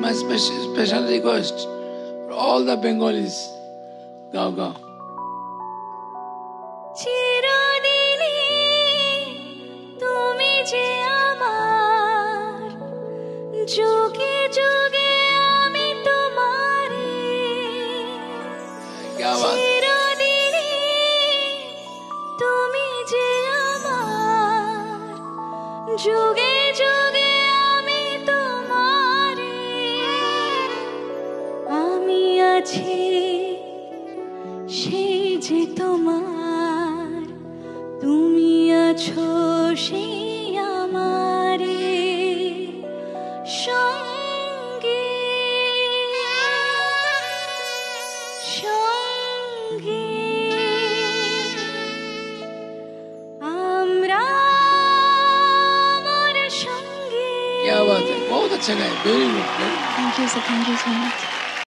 my special, special request for all the Bengalis. Gao Gao. যোগে যোগে আমি তোমারে চিরদিনে তুমি যে আমার যোগে যোগে আমি আছি সেই যে তোমার তুমি আছো সেই আমারে সঙ্গে সঙ্গে আমরা আমার সঙ্গে क्या बात है बहुत अच्छा गाया very good thank you sir thank you so much